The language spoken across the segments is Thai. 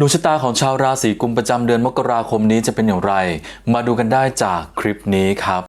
ดวงชะตาของชาวราศีกุมประจำเดือนมกราคมนี้จะเป็นอย่างไร มาดูกันได้จากคลิปนี้ครับ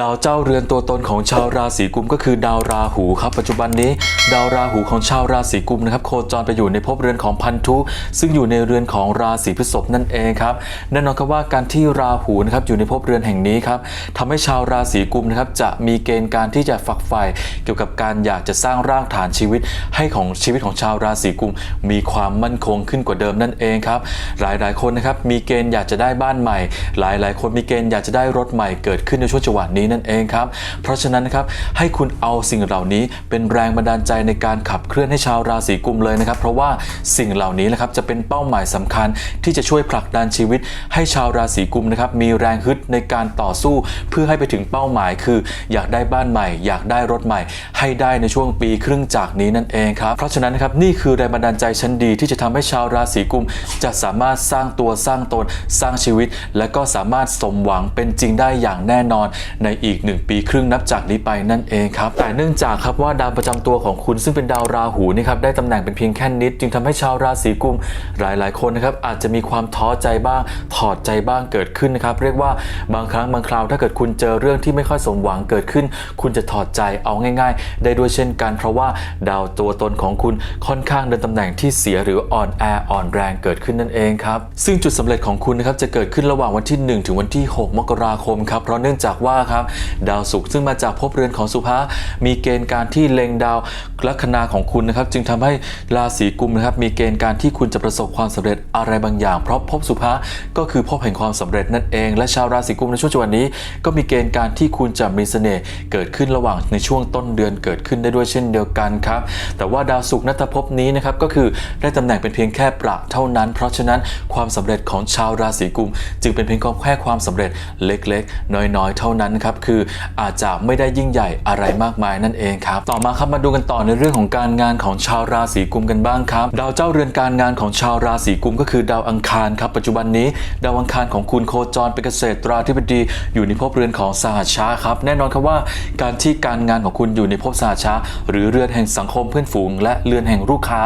ดาวเจ้าเรือนตัวตนของชาวราศีกุมก็คือดาวราหูครับ ปัจจุบันนี้ ดาวราหูของชาวราศีกุมนะครับโคจรไปอยู่ในภพเรือนของพันธุ ซึ่งอยู่ในเรือนของราศีพฤษภนั่นเองครับแน่นอนครับว่าการที่ราหูนะครับอยู่ในภพเรือนแห่งนี้ครับทำให้ชาวราศีกุมนะครับจะมีเกณฑ์การที่จะฝักใฝ่เกี่ยวกับการอยากจะสร้างรากฐานชีวิต ให้ของชีวิตของชาวราศีกุม มีความมั่นคงขึ้นกว่าเดิมนั่นเองครับหลายๆคนนะครับมีเกณฑ์อยากจะได้บ้านใหม่ หลายๆ คนมีเกณฑ์อยากจะได้รถใหม่เกิดขึ้นในช่วงจังหวะนี้นั่นเองครับ เพราะฉะนั้นนะครับให้คุณเอาสิ่งเหล่านี้เป็นแรงบันดาลใจในการขับเคลื่อนให้ชาวราศีกุมเลยนะครับ เพราะว่าสิ่งเหล่านี้นะครับจะเป็นเป้าหมายสำคัญที่จะช่วยผลักดันชีวิต ให้ชาวราศีกุมนะครับมีแรงฮึดในการต่อสู้เพื่อให้ไปถึงเป้าหมายคือ อยากได้บ้านใหม่ อยากได้รถใหม่ ให้ได้ในช่วงปีครึ่งจากนี้นั่นเองครับเพราะฉะนั้นนะครับนี่คือแรงบันดาลใจชั้นดีที่จะทำให้ชาวราศีกุม จะสามารถสร้างตัวสร้างตนสร้างชีวิต และก็สามารถสมหวังเป็นจริงได้อย่างแน่นอนในอีกหนึ่งปีครึ่งนับจากนี้ไปนั่นเองครับ แต่เนื่องจากครับว่าดาวประจำตัวของคุณซึ่งเป็นดาวราหูนี่ครับได้ตำแหน่งเป็นเพียงแค่นิด จึงทำให้ชาวราศีกุมหลาย ๆ คนนะครับอาจจะมีความท้อใจบ้าง ถอดใจบ้างเกิดขึ้นนะครับเรียกว่าบางครั้งบางคราวถ้าเกิดคุณเจอเรื่องที่ไม่ค่อยสมหวังเกิดขึ้น คุณจะถอดใจเอาง่าย ๆ ได้ด้วยเช่นกัน เพราะว่าดาวตัวตนของคุณค่อนข้างเดินตำแหน่งที่เสียหรืออ่อนแออ่อนแรงเกิดขึ้นนั่นเองครับซึ่งจุดสำเร็จของคุณนะครับจะเกิดขึ้นระหว่างวันที่ 1 ถึงวันที่ 6 มกราคมครับเพราะเนื่องจากว่าครับดาวศุกร์ซึ่งมาจากภพเรือนของสุภามีเกณฑ์การที่เล็งดาวลัคนาของคุณนะครับ จึงทำให้ราศีกุมนะครับมีเกณฑ์การที่คุณจะประสบความสำเร็จอะไรบางอย่าง เพราะภพสุภาก็คือภพแห่งความสำเร็จนั่นเอง และชาวราศีกุมในช่วงจังหวะนี้ ก็มีเกณฑ์การที่คุณจะมีเสน่ห์เกิดขึ้นระหว่างในช่วงต้นเดือนเกิดขึ้นได้ด้วยเช่นเดียวกันครับแต่ว่าดาวศุกร์นัตภพนี้นะครับก็คือได้ตำแหน่งเป็นเพียงแค่ประเท่านั้น เพราะฉะนั้นความสำเร็จของชาวราศีกุม จึงเป็นเพียงแค่ความสำเร็จเล็กๆ น้อยๆ เท่านั้นครับคืออาจจะไม่ได้ยิ่งใหญ่อะไรมากมายนั่นเองครับ ต่อมาครับมาดูกันต่อในเรื่องของการงานของชาวราศีกุมกันบ้างครับ ดาวเจ้าเรือนการงานของชาวราศีกุมก็คือดาวอังคารครับปัจจุบันนี้ ดาวอังคารของคุณโคจรเป็นเกษตราธิบดี อยู่ในภพเรือนของสหชาครับแน่นอนครับว่าการที่การงานของคุณอยู่ในภพสหชาหรือเรือนแห่งสังคมเพื่อนฝูง และเรือนแห่งลูกค้า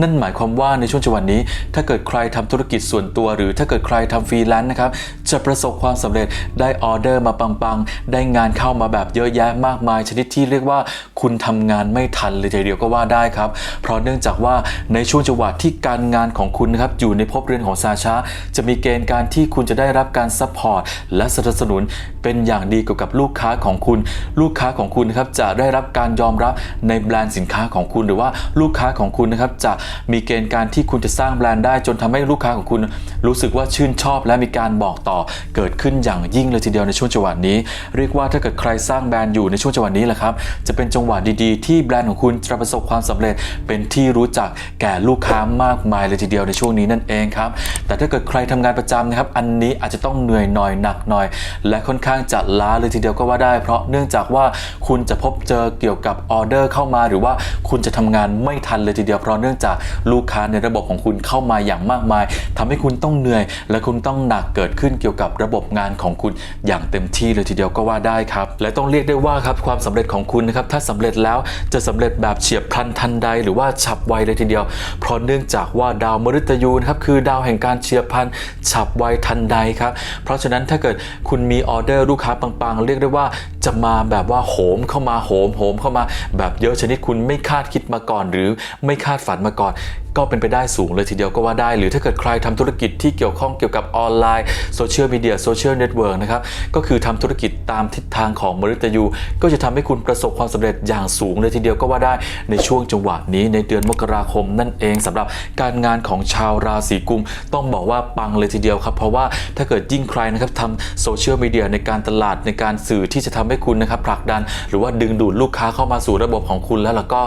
นั่นหมายความว่าในช่วงจังหวะนี้ ถ้าเกิดใครทำธุรกิจส่วนตัว หรือถ้าเกิดใครทำฟรีแลนซ์นะครับจะประสบความสำเร็จได้ออเดอร์มาปังๆได้งานเข้ามาแบบเยอะแยะมากมายชนิดที่เรียกว่า คุณทำงานไม่ทันเลยทีเดียวก็ว่าได้ครับ เพราะเนื่องจากว่าในช่วงจังหวะที่การงานของคุณนะครับอยู่ในภพเรือนของซาชาจะมีเกณฑ์การที่คุณจะได้รับการซัพพอร์ตและสนับสนุนเป็นอย่างดีเกี่ยวกับลูกค้าของคุณ ลูกค้าของคุณนะครับจะได้รับการยอมรับในแบรนด์สินค้าของคุณ หรือว่าลูกค้าของคุณนะครับจะมีเกณฑ์การที่คุณจะสร้างแบรนด์ได้ จนทำให้ลูกค้าของคุณรู้สึกว่าชื่นชอบ และมีการบอกต่อเกิดขึ้นอย่างยิ่งเลยทีเดียวในช่วงจังหวะนี้ เรียกว่าถ้าเกิดใครสร้างแบรนด์อยู่ในช่วงจังหวะนี้แหละครับจะเป็นจังหวะดีๆ ที่แบรนด์ของคุณจะประสบความสำเร็จ เป็นที่รู้จักแก่ลูกค้ามากมายเลยทีเดียวในช่วงนี้นั่นเองครับแต่ถ้าเกิดใครทำงานประจำนะครับอันนี้อาจจะต้องเหนื่อยหน่อยหนักหน่อย และค่อนข้างจะล้าเลยทีเดียวก็ว่าได้ เพราะเนื่องจากว่าคุณจะพบเจอเกี่ยวกับออเดอร์เข้ามา หรือว่าคุณจะทำงานไม่ทันเลยทีเดียวเพราะเนื่องจากลูกค้าในระบบของคุณเข้ามาอย่างมากมายทำให้คุณต้องเหนื่อย และคุณต้องหนักเกิดขึ้นเกี่ยวกับระบบงานของคุณอย่างเต็มที่เลยทีเดียวก็ว่าได้ครับ และต้องเรียกได้ว่าครับความสำเร็จของคุณนะครับถ้าสำเร็จแล้วจะสำเร็จแบบเฉียบพลันทันใด หรือว่าฉับไวเลยทีเดียว เพราะเนื่องจากว่าดาวมฤตยูนะครับคือดาวแห่งการเฉียบพลันฉับไวทันใดครับเพราะฉะนั้นถ้าเกิดคุณมีออเดอร์ลูกค้าปังๆ เรียกได้ว่าจะมาแบบว่าโหมเข้ามาโหมโหมเข้ามา แบบเยอะชนิดคุณไม่คาดคิดมาก่อน หรือไม่คาดฝันมาก่อนก็เป็นไปได้สูงเลยทีเดียวก็ว่าได้ หรือถ้าเกิดใครทำธุรกิจที่เกี่ยวข้องเกี่ยวกับออนไลน์โซเชียลมีเดียโซเชียลเน็ตเวิร์กนะครับก็คือทำธุรกิจตามทิศทางของมฤตยู ก็จะทำให้คุณประสบความสำเร็จอย่างสูงเลยทีเดียวก็ว่าได้ในช่วงจังหวะนี้ในเดือนมกราคมนั่นเองสำหรับการงานของชาวราศีกุม ต้องบอกว่าปังเลยทีเดียวครับ เพราะว่าถ้าเกิดยิ่งใครนะครับทำโซเชียลมีเดียในการตลาดในการสื่อที่จะทำให้คุณนะครับผลักดัน หรือว่าดึงดูดลูกค้าเข้ามาสู่ระบบของคุณแล้วแล้วก็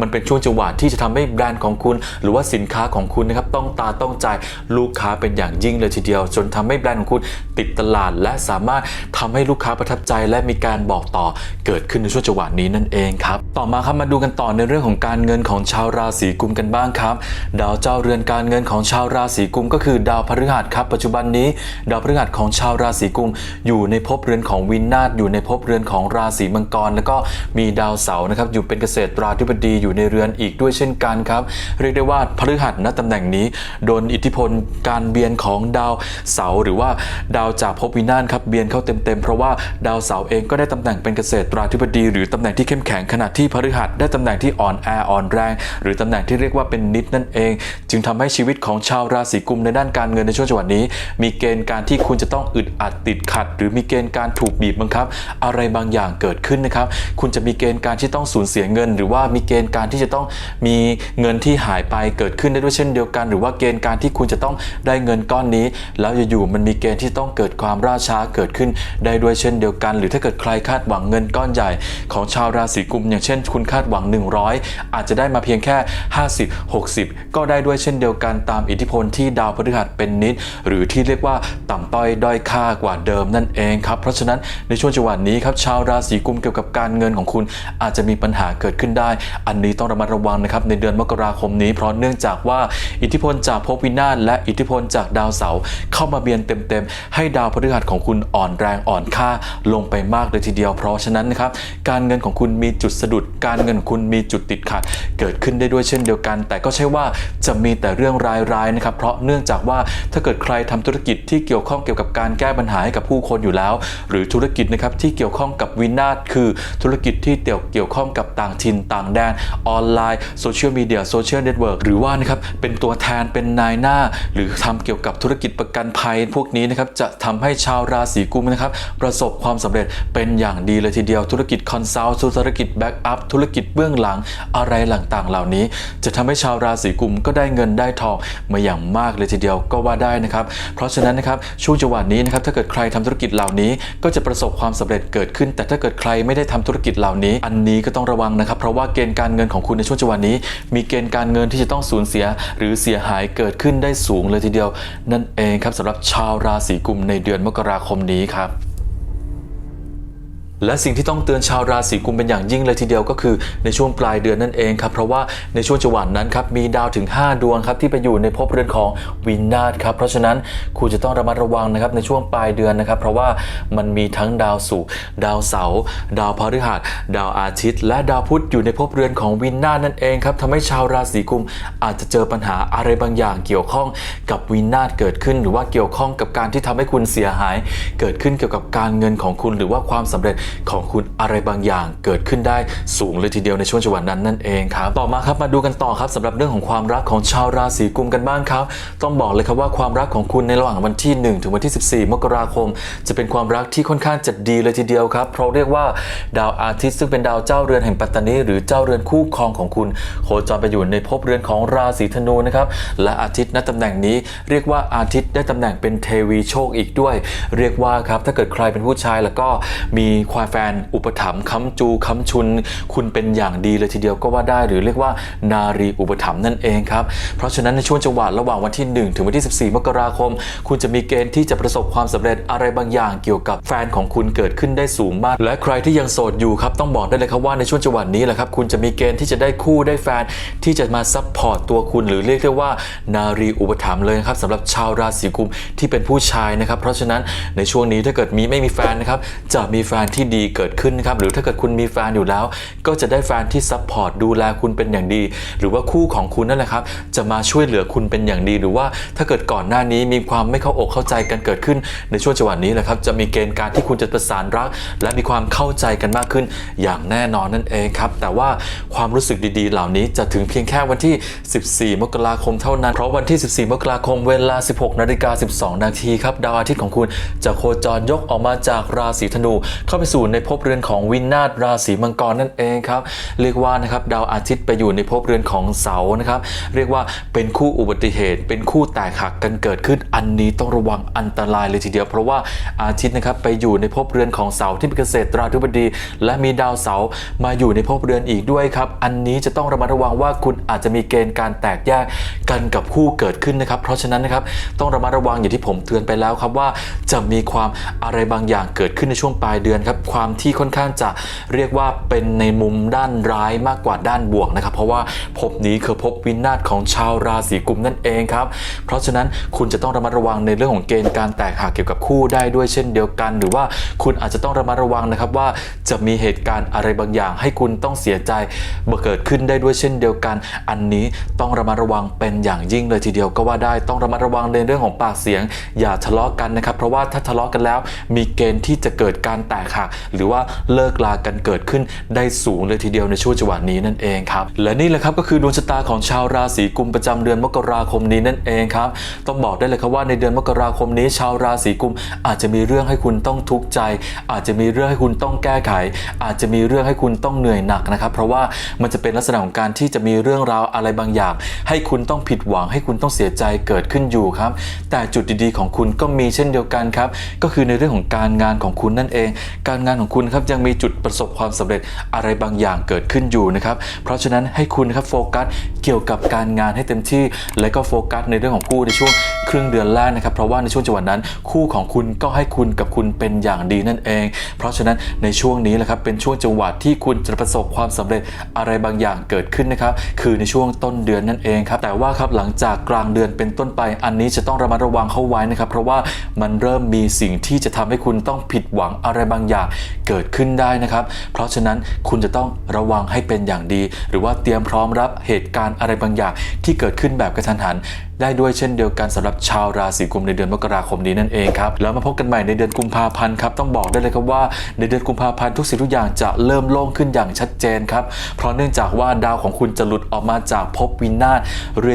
มันเป็นช่วงจังหวะที่จะทำให้แบรนด์ของคุณรือว่าสินค้าของคุณนะครับต้องตาต้องใจลูกค้าเป็นอย่างยิ่งเลยทีเดียว จนทำให้แบรนด์ของคุณติดตลาด และสามารถทำให้ลูกค้าประทับใจ และมีการบอกต่อเกิดขึ้นในช่วงจังหวะนี้นั่นเองครับต่อมาครับมาดูกันต่อในเรื่องของการเงินของชาวราศีกุมกันบ้างครับ ดาวเจ้าเรือนการเงินของชาวราศีกุมก็คือดาวพฤหัสครับปัจจุบันนี้ ดาวพฤหัสของชาวราศีกุม อยู่ในภพเรือนของวินนาศอยู่ในภพเรือนของราศีมังกร แล้วก็มีดาวเสาร์นะครับอยู่เป็นเกษตราธิบดีอยู่ในเรือนอีกด้วยเช่นกันครับเรียกได้ว่าพฤหัสณตำแหน่งนี้โดนอิทธิพลการเบียนของดาวเสาหรือว่าดาวจากภพวินาศครับเบียนเข้าเต็มๆเพราะว่าดาวเสาเองก็ได้ตำแหน่งเป็นเกษตราธิบดี หรือตำแหน่งที่เข้มแข็งขณะที่พฤหัสได้ตำแหน่งที่อ่อนแออ่อนแรง หรือตำแหน่งที่เรียกว่าเป็นนิดนั่นเอง จึงทำให้ชีวิตของชาวราศีกุมในด้านการเงินในช่วงจังหวะนี้ มีเกณฑ์การที่คุณจะต้องอึดอัดติดขัด หรือมีเกณฑ์การถูกบีบบังคับ อะไรบางอย่างเกิดขึ้นนะครับคุณจะมีเกณฑ์การที่ต้องสูญเสียเงิน หรือว่ามีเกณฑ์การที่จะต้องมีเงินที่หายไปเกิดขึ้นได้ด้วยเช่นเดียวกัน หรือว่าเกณฑ์การที่คุณจะต้องได้เงินก้อนนี้ แล้วอยู่ๆมันมีเกณฑ์ที่ต้องเกิดความล่าช้าเกิดขึ้นได้ด้วยเช่นเดียวกัน หรือถ้าเกิดใครคาดหวังเงินก้อนใหญ่ ของชาวราศีกุม อย่างเช่น คุณคาดหวัง 100 อาจจะได้มาเพียงแค่ 50 60 ก็ได้ด้วยเช่นเดียวกันตามอิทธิพลที่ดาวพฤหัสเป็นนิด หรือที่เรียกว่าต่ำต้อยด้อยค่ากว่าเดิมนั่นเองครับเพราะฉะนั้นในช่วงจังหวะนี้ครับชาวราศีกุมเกี่ยวกับการเงินของคุณ อาจจะมีปัญหาเกิดขึ้นได้ อันนี้ต้องระมัดระวังนะครับในเดือนมกราคมนี้เพราะเนื่องจากว่าอิทธิพลจากภพวินาศและอิทธิพลจากดาวเสาร์เข้ามาเบียนเต็มๆ ให้ดาวพฤหัสของคุณอ่อนแรงอ่อนค่าลงไปมากเลยทีเดียวเพราะฉะนั้นนะครับการเงินของคุณมีจุดสะดุด การเงินของคุณมีจุดติดขัด เกิดขึ้นได้ด้วยเช่นเดียวกัน แต่ก็ใช่ว่าจะมีแต่เรื่องร้ายๆนะครับเพราะเนื่องจากว่าถ้าเกิดใครทำธุรกิจที่เกี่ยวข้องเกี่ยวกับการแก้ปัญหาให้กับผู้คนอยู่แล้ว หรือธุรกิจนะครับที่เกี่ยวข้องกับวินาศคือธุรกิจที่เกี่ยวเกี่ยวข้องกับต่างถิ่นต่างแดนออนไลน์โซเชียลมีเดียโซเชียลเน็ตเวิร์กหรือว่านะครับเป็นตัวแทนเป็นนายหน้า หรือทำเกี่ยวกับธุรกิจประกันภัยพวกนี้นะครับจะทำให้ชาวราศีกุมนะครับประสบความสำเร็จเป็นอย่างดีเลยทีเดียวธุรกิจคอนซัลท์ธุรกิจแบ็กอัพธุรกิจเบื้องหลังอะไรต่างๆ เหล่านี้ จะทำให้ชาวราศีกุมก็ได้เงินได้ทองมาอย่างมากเลยทีเดียวก็ว่าได้นะครับ เพราะฉะนั้นนะครับช่วงจังหวะนี้นะครับถ้าเกิดใครทำธุรกิจเหล่านี้ ก็จะประสบความสำเร็จเกิดขึ้น แต่ถ้าเกิดใครไม่ได้ทำธุรกิจเหล่านี้ อันนี้ก็ต้องระวังนะครับ เพราะว่าเกณฑ์การเงินของคุณในช่วงจังหวะนี้ มีเกณฑ์การเงินที่จะต้องสูญเสียหรือเสียหายเกิดขึ้นได้สูงเลยทีเดียว นั่นเองครับสำหรับชาวราศีกุมในเดือนมกราคมนี้ครับ และสิ่งที่ต้องเตือนชาวราศีกุมเป็นอย่างยิ่งเลยทีเดียวก็คือในช่วงปลายเดือนนั่นเองครับเพราะว่าในช่วงจังหวะนั้นครับมีดาวถึง 5 ดวงครับที่ไปอยู่ในภพเรือนของวินาศครับเพราะฉะนั้นคุณจะต้องระมัดระวังนะครับในช่วงปลายเดือนนะครับ เพราะว่ามันมีทั้งดาวศุกร์ดาวเสาร์ดาวพฤหัสดาวอาทิตย์ และดาวพุธอยู่ในภพเรือนของวินาศนั่นเองครับทำให้ชาวราศีกุมอาจจะเจอปัญหาอะไรบางอย่างเกี่ยวข้องกับวินาศเกิดขึ้น หรือว่าเกี่ยวข้องกับการที่ทำให้คุณเสียหาย เกิดขึ้นเกี่ยวกับการเงินของคุณ หรือว่าความสำเร็จของคุณอะไรบางอย่างเกิดขึ้นได้สูงเลยทีเดียวในช่วงจังหวะนั้นนั่นเองครับต่อมาครับมาดูกันต่อครับสำหรับเรื่องของความรักของชาวราศีกุมกันบ้างครับ ต้องบอกเลยครับว่าความรักของคุณในระหว่างวันที่ 1 ถึงวันที่ 14 มกราคม จะเป็นความรักที่ค่อนข้างจะดีเลยทีเดียวครับเพราะเรียกว่าดาวอาทิตย์ซึ่งเป็นดาวเจ้าเรือนแห่งปัตตานีหรือเจ้าเรือนคู่ครองของคุณ โคจรไปอยู่ในภพเรือนของราศีธนูนะครับและอาทิตย์ณตำแหน่งนี้เรียกว่าอาทิตย์ได้ตำแหน่งเป็นเทวีโชคอีกด้วย เรียกว่าครับถ้าเกิดใครเป็นผู้ชายแล้วก็มีควายแฟนอุปถัมภ์ค้ำจูค้ำชุน คุณเป็นอย่างดีเลยทีเดียวก็ว่าได้หรือเรียกว่านารีอุปถัมภ์นั่นเองครับ เพราะฉะนั้นในช่วงจังหวะระหว่างวันที่ 1 ถึงวันที่ 14 มกราคม คุณจะมีเกณฑ์ที่จะประสบความสำเร็จอะไรบางอย่างเกี่ยวกับแฟนของคุณเกิดขึ้นได้สูงมาก และใครที่ยังโสดอยู่ครับต้องบอกได้เลยครับว่าในช่วงจังหวะนี้แหละครับคุณจะมีเกณฑ์ที่จะได้คู่ได้แฟนที่จะมาซัพพอร์ตตัวคุณ หรือเรียกได้ว่า นารีอุปถัมภ์เลยครับสำหรับชาวราศีกุมที่เป็นผู้ชายนะครับ เพราะฉะนั้นในช่วงนี้ถ้าเกิดมีไม่มีแฟนนะครับจะมีแฟนที่ดีเกิดขึ้นนะครับหรือถ้าเกิดคุณมีแฟนอยู่แล้ว ก็จะได้แฟนที่ซัพพอร์ตดูแลคุณเป็นอย่างดี หรือว่าคู่ของคุณนั่นแหละครับ จะมาช่วยเหลือคุณเป็นอย่างดี หรือว่าถ้าเกิดก่อนหน้านี้มีความไม่เข้าอกเข้าใจกันเกิดขึ้น ในช่วงจังหวะนี้แหละครับจะมีเกณฑ์การที่คุณจะประสานรัก และมีความเข้าใจกันมากขึ้น อย่างแน่นอนนั่นเองครับ แต่ว่าความรู้สึกดีๆ เหล่านี้จะถึงเพียงแค่วันที่ 14 มกราคมเท่านั้น เพราะวันที่ 14 มกราคมเวลา 16นาฬิกา12 นาทีครับดาวอาทิตย์ของคุณจะโคจรยกออกมาจากราศีธนูเข้าไปสูู่่ในภพเรือนของวินาศราศีมังกรนั่นเองครับเรียกว่านะครับดาวอาทิตย์ไปอยู่ในภพเรือนของเสาร์นะครับ เรียกว่าเป็นคู่อุบัติเหตุ เป็นคู่แตกหักกันเกิดขึ้นอันนี้ต้องระวังอันตรายเลยทีเดียว เพราะว่าอาทิตย์นะครับไปอยู่ในภพเรือนของเสาร์ที่เป็นเกษตราธิบดี และมีดาวเสาร์มาอยู่ในภพเรือนอีกด้วยครับ อันนี้จะต้องระมัดระวังว่าคุณอาจจะมีเกณฑ์การแตกแยกกันกับคู่เกิดขึ้นนะครับ เพราะฉะนั้นนะครับต้องระมัดระวังอย่างที่ผมเตือนไปแล้วครับว่าจะมีความอะไรบางอย่างเกิดขึ้นในช่วงปลายเดือนครับความที่ค่อนข้างจะเรียกว่าเป็นในมุมด้านร้ายมากกว่าด้านบวกนะครับ เพราะว่าภพนี้คือภพวินาศของชาวราศีกุมนั่นเองครับ เพราะฉะนั้นคุณจะต้องระมัดระวังในเรื่องของเกณฑ์การแตกหักเกี่ยวกับคู่ได้ด้วยเช่นเดียวกัน หรือว่าคุณอาจจะต้องระมัดระวังนะครับว่าจะมีเหตุการณ์อะไรบางอย่าง ให้คุณต้องเสียใจเกิดขึ้นได้ด้วยเช่นเดียวกัน อันนี้ต้องระมัดระวังเป็นอย่างยิ่งเลยทีเดียวก็ว่าได้ต้องระมัดระวังในเรื่องของปากเสียง อย่าทะเลาะกันนะครับ เพราะว่าถ้าทะเลาะกันแล้ว มีเกณฑ์ที่จะเกิดการแตกหักหรือว่าเลิกลากันเกิดขึ้นได้สูงเลยทีเดียวในช่วงจังหวะนี้นั่นเองครับ และนี่แหละครับก็คือดวงชะตาของชาวราศีกุมประจำเดือนมกราคมนี้นั่นเองครับ ต้องบอกได้เลยครับว่าในเดือนมกราคมนี้ชาวราศีกุมอาจจะมีเรื่องให้คุณต้องทุกข์ใจ อาจจะมีเรื่องให้คุณต้องแก้ไข อาจจะมีเรื่องให้คุณต้องเหนื่อยหนักนะครับ เพราะว่ามันจะเป็นลักษณะของการที่จะมีเรื่องราวอะไรบางอย่าง ให้คุณต้องผิดหวังให้คุณต้องเสียใจเกิดขึ้นอยู่ครับ แต่จุดดีๆของคุณก็มีเช่นเดียวกันครับ ก็คือในเรื่องของการงานของคุณนั่นเอง การงานของคุณครับยังมีจุดประสบความสำเร็จอะไรบางอย่างเกิดขึ้นอยู่นะครับเพราะฉะนั้นให้คุณครับโฟกัสเกี่ยวกับการงานให้เต็มที่ และก็โฟกัสในเรื่องของคู่ในช่วงครึ่งเดือนแรกนะครับเพราะว่าในช่วงจังหวะนั้น คู่ของคุณก็ให้คุณกับคุณเป็นอย่างดีนั่นเอง เพราะฉะนั้นในช่วงนี้แหละครับเป็นช่วงจังหวะที่คุณจะประสบความสำเร็จอะไรบางอย่างเกิดขึ้นนะครับคือในช่วงต้นเดือนนั่นเองครับแต่ว่าครับหลังจากกลางเดือนเป็นต้นไป อันนี้จะต้องระมัดระวังเข้าไว้นะครับเพราะว่ามันเริ่มมีสิ่งที่จะทำให้คุณต้องผิดหวังอะไรบางอย่างเกิดขึ้นได้นะครับ เพราะฉะนั้นคุณจะต้องระวังให้เป็นอย่างดี หรือว่าเตรียมพร้อมรับเหตุการณ์อะไรบางอย่าง ที่เกิดขึ้นแบบกระทันหัน ได้ด้วยเช่นเดียวกันสำหรับชาวราศีกุมในเดือนมกราคมนี้นั่นเองครับแล้วมาพบกันใหม่ในเดือนกุมภาพันธ์ครับต้องบอกได้เลยครับว่าในเดือนกุมภาพันธ์ทุกสิ่งทุกอย่างจะเริ่มโล่งขึ้นอย่างชัดเจนครับเพราะเนื่องจากว่าดาวของคุณจะหลุดออกมาจากภพวินาศ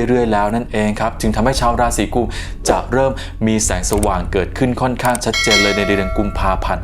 เรื่อยๆ แล้วนั่นเองครับจึงทำให้ชาวราศีกุมจะเริ่มมีแสงสว่างเกิดขึ้นค่อนข้างชัดเจนเลยในเดือนกุมภาพันธ์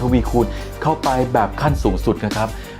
ทวีคูณเข้าไปแบบขั้นสูงสุดนะครับ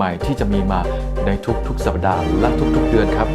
ม่ใหม่ ๆ ที่จะมีมาในทุกๆ สัปดาห์และทุกๆ เดือนครับ